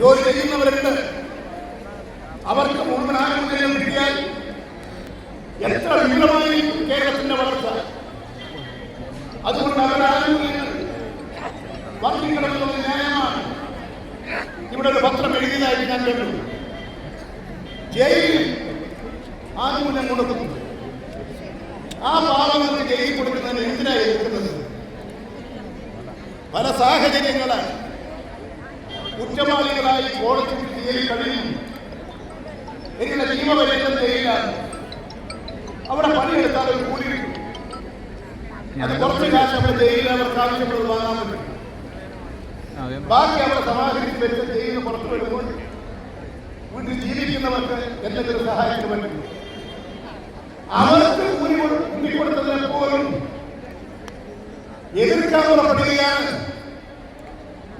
ജോലി ചെയ്യുന്നവരുണ്ട്. അവർക്ക് ആനുകൂല്യം കിട്ടിയാൽ എത്ര വിപുലമായി കേരളത്തിന്റെ വളർച്ച. അതുകൊണ്ട് അവരുടെ ആനുകൂല്യങ്ങൾ ന്യായമാണ്. ഇവിടെ ഒരു പത്രം എഴുതിയതായിട്ട് ഞാൻ കണ്ടു ജയിലിൽ ആനുകൂല്യം കൊടുക്കുന്നു. ആ പാവങ്ങൾക്ക് ജയിലിൽ കൊടുക്കുന്നതിന് എന്തിനാണ് എതിർക്കുന്നത് പല സാഹചര്യങ്ങളാൽ കുറ്റവാളികളായി കോടതി ജയിലിൽ കഴിയുന്നു എങ്ങനെ ജീവപര്യന്തം ജയിലാണ് അവിടെ പണിയെടുത്താൽ ഒരു കൂലി അത് കുറച്ച് കാശ് അവിടെ ജയിലിൽ അവർക്ക് ആവശ്യമുള്ളത് വാങ്ങാൻ പറ്റും. ബാക്കി അവിടെ സമാഹരിച്ച് വെച്ച് ജയിലിന് പുറത്തു വരുമ്പോൾ വീട്ടിൽ ജീവിക്കുന്നവർക്ക് എന്തെങ്കിലും സഹായത്തിന് പറ്റും. അവർക്ക് കൂലി കൊടു- കൂലി കൊടുത്തതിനെ പോലും എതിർക്കാൻ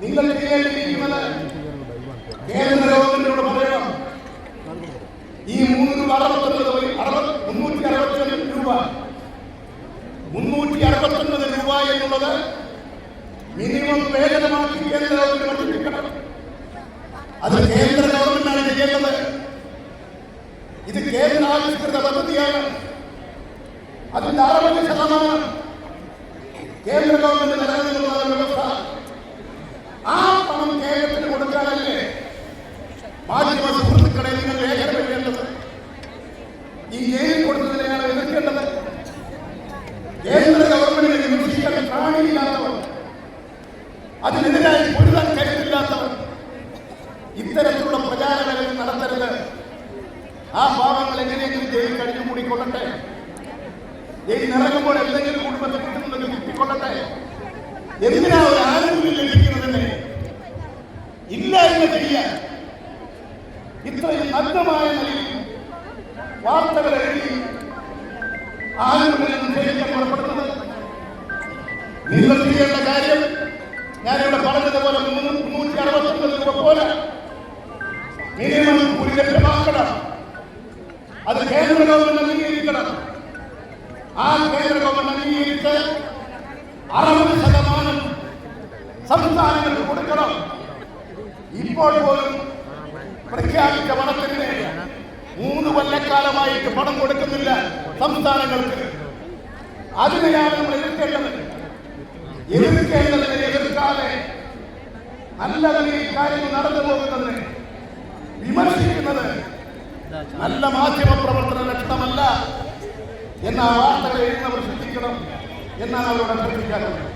നിങ്ങൾ ചെയ്യേണ്ടിയിരിക്കുന്നത് കേന്ദ്ര ഗവൺമെന്റിനോട് പറയണം. ഈ മൂന്ന് അറുപത്തൊൻപത് വഴി അറുപത് മുന്നൂറ്റി അറുപത്തൊൻപത് രൂപ. മുന്നൂറ്റി അറുപത്തൊൻപത് രൂപ എന്നുള്ളത് മിനിമം വേതനമാക്കി കേന്ദ്ര ഗവൺമെന്റ് വർദ്ധിപ്പിക്കണം അത് കേന്ദ്ര ഗവൺമെന്റാണ് ചെയ്യേണ്ടത് ഇത് കേന്ദ്രാവിഷ്കൃത പദ്ധതിയാണ്. അതിന്റെ അറുപത് ശതമാനം കേന്ദ്ര ഗവൺമെന്റ് നിലനിൽക്കുന്ന വ്യവസ്ഥ ആ പണം കേരളത്തിന് കൊടുക്കാനല്ലേ മാധ്യമ സുഹൃത്തുക്കളെ നിങ്ങൾ ലേഖനം എഴുതേണ്ടത് ഈ ജയിൽ കൊടുത്തതിനെയാണ് എതിർക്കേണ്ടത് കേന്ദ്ര ഗവൺമെന്റിനെ വിമർശിക്കാൻ പ്രാണിയില്ലാത്തവർ അതിനെതിരായി പൊരുതാൻ കഴിവില്ലാത്തവർ ഇത്തരത്തിലുള്ള പ്രചാരണങ്ങൾ നടത്തരുത്. ആ പാവങ്ങൾ എങ്ങനെയെങ്കിലും ജയിൽ കഴിഞ്ഞു കൂടിക്കൊള്ളട്ടെ ജയിൽ ഇറങ്ങുമ്പോൾ എന്തെങ്കിലും കുടുംബത്തെ കിട്ടുന്നുണ്ടെങ്കിൽ കിട്ടിക്കൊള്ളട്ടെ? എന്തിനാ ഒരു ആനുകൂല്യം ലഭിക്കുന്നതിന് എന്ന് ചെയ്യാൻ. ഇത്രയും നഗ്നമായ നിലയിൽ വാർത്തകൾ എഴുതി ആനുകൂല്യം പുറപ്പെടുന്നത്. നിങ്ങൾ ചെയ്യേണ്ട കാര്യം ഞാനിവിടെ പറഞ്ഞതുപോലെ മുന്നൂ- മുന്നൂറ്റി അറുപത്തൊമ്പത് രൂപ പോലെ മിനിമം കൂലി ലഭ്യമാക്കണം അത് കേന്ദ്ര ഗവൺമെന്റ് അംഗീകരിക്കണം. ആ കേന്ദ്ര ഗവൺമെന്റ് അംഗീകരിച്ച് അറുപത് ശതമാനം സംസ്ഥാനങ്ങൾക്ക് കൊടുക്കണം. ഇപ്പോൾ പോലും പ്രഖ്യാപിച്ച പണത്തിന് മൂന്ന് കൊല്ലക്കാലമായിട്ട് പണം കൊടുക്കുന്നില്ല സംസ്ഥാനങ്ങൾക്ക്. അതിനെയാണ് നമ്മൾ എതിർക്കേണ്ടത്. എതിർക്കേണ്ടതിനെ എതിർക്കാതെ നല്ല നിലയിൽ കാര്യങ്ങൾ നടന്നു പോകുന്നതിന് വിമർശിക്കുന്നത് നല്ല മാധ്യമ പ്രവർത്തന ലക്ഷണമല്ല. എന്ന വാർത്തകൾ എഴുതുന്നവർ ശ്രദ്ധിക്കണം. എന്നാണ് അവരോട് അഭ്യർത്ഥിക്കാറുള്ളത്